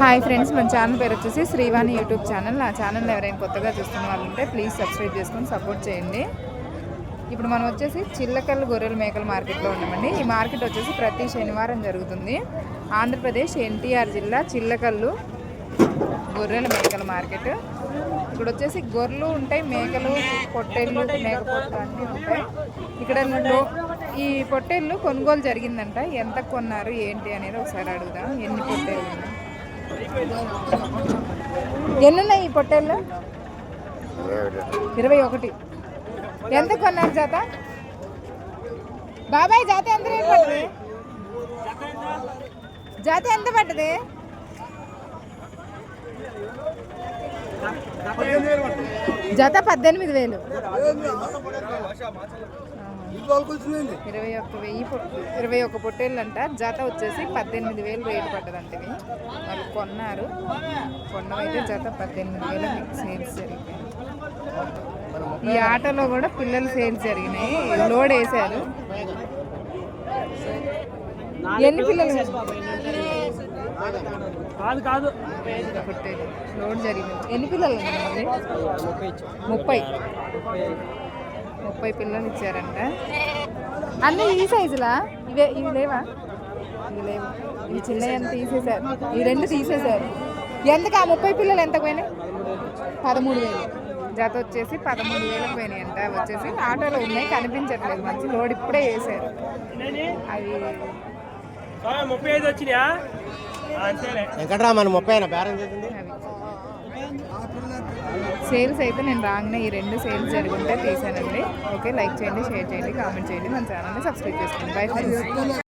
Hi friends మన channel పేరు వచ్చేసి శ్రీవాణి యూట్యూబ్ ఛానల్ నా ఛానల్ ఎవరైనా కొత్తగా చూస్తున్న వాళ్ళు ఉంటే ప్లీజ్ సబ్స్క్రైబ్ చేసుకొని సపోర్ట్ చేయండి. ఇప్పుడు మనం వచ్చేసి చిల్లకల్లు గొర్రెల మేకల మార్కెట్లో ఉన్నామండి. ఈ మార్కెట్ వచ్చేసి ప్రతి శనివారం జరుగుతుంది. ఆంధ్రప్రదేశ్ ఎన్టీఆర్ జిల్లా చిల్లకల్లు గొర్రెల మేకల మార్కెట్ ఇక్కడ వచ్చేసి గొర్రెలు ఉంటాయి మేకలు పొట్టేళ్ళు మేకపోట్లు అన్నీ ఉంటాయి. ఇక్కడ ఈ పొట్టేళ్ళు కొనుగోలు జరిగిందంట. ఎంత కొన్నారు ఏంటి అనేది ఒకసారి అడుగుదాం. ఎన్ని పొట్టేళ్ళు ఎన్ని ఉన్నాయి ఈ పొట్టేళ్ళు? ఇరవై ఒకటి. ఎంత కొన్నారు జాత? బాబాయ్ జాత ఎంత రేటు పడుతుంది జాత ఎంత పడ్డది? జత పద్దెనిమిది వేలు. ఇరవై ఒక్క వెయ్యి ఇరవై ఒక్క పొట్టేళ్ళు అంట జత వచ్చేసి పద్దెనిమిది వేలు రేటు పడ్డదంట ఇవి. వాళ్ళు కొన్నారు. కొన్నవైతే జత పద్దెనిమిది వేలు మీకు సేల్స్ జరిగినాయి. ఈ ఆటోలో కూడా పిల్లలు సేల్స్ జరిగినాయి. లోడ్ వేశారు. ఎన్ని పిల్లలు? కాదు కాదు. లోడ్ జరిగింది. ఎన్ని పిల్లలు? ఉన్నాయి ముప్పై. ముప్పై పిల్లలు ఇచ్చారంట. అన్నీ ఈ సైజులా? ఇవే ఇవి లేవా? ఇవి లేవు. ఇవి చిన్నవి ఎంత తీసేశారు. ఈ రెండు తీసేశారు. ఎందుకు ఆ ముప్పై పిల్లలు ఎంత పోయినాయి? పదమూడు వేలు. జత వచ్చేసి పదమూడు వేలకు పోయినాయి అంట. వచ్చేసి ఆటోలో ఉన్నాయి కనిపించట్లేదు. మంచి లోడ్ ఇప్పుడే వేసారు అవి ముప్పై ఐదు వచ్చినాయా? మన ముప్పై అయినా బేరం చేసింది. సేల్స్ అయితే నేను రాగానే ఈ రెండు సేల్స్ జరుగుంటే తీసానండి. ఓకే లైక్ చేయండి షేర్ చేయండి కామెంట్ చేయండి. మన ఛానల్ని సబ్స్క్రైబ్ చేసుకోండి. Bye friends.